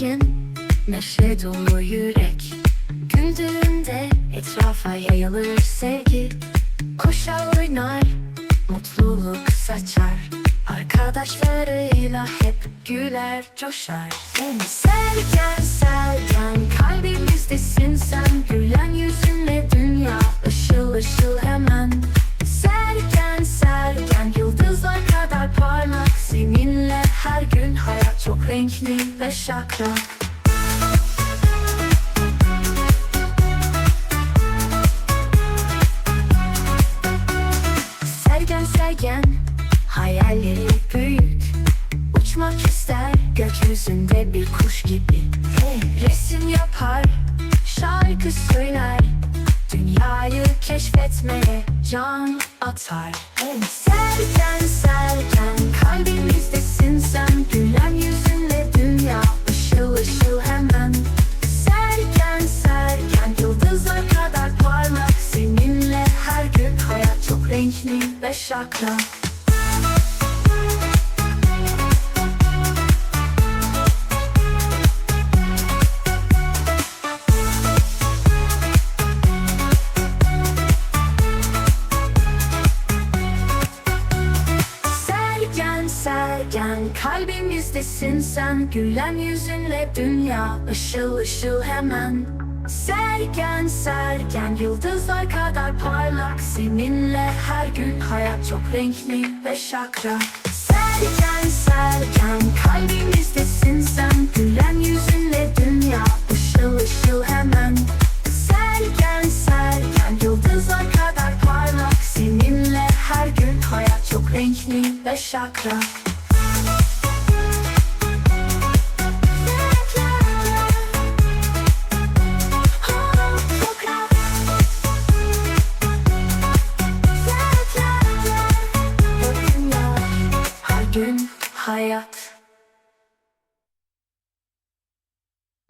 gergin Neşe dolu yürek. Güldüğünde etrafa yayılır sevgi. Koşar oynar Mutluluk saçar. Arkadaşlarıyla hep güler coşar. Seni serken serken Kalbimizdesin sen. Gülen renkli ve şakrak. Sergen sergen Hayalleri büyük. Uçmak ister gökyüzünde bir kuş gibi. Resim yapar Şarkı söyler. Dünyayı keşfetmeye can atar. Sergen sergen şakrak Sergen sergen kalbimizdesin sen. Gülen yüzünle dünya ışıl ışıl hemen Sergen sergen yıldızlar kadar parlak. Seninle her gün hayat çok renkli ve şakrak. Sergen sergen kalbimizdesin sen. Gülen yüzünle dünya ışıl ışıl hemen. Sergen sergen yıldızlar kadar parlak. Seninle her gün hayat çok renkli ve şakrak hayat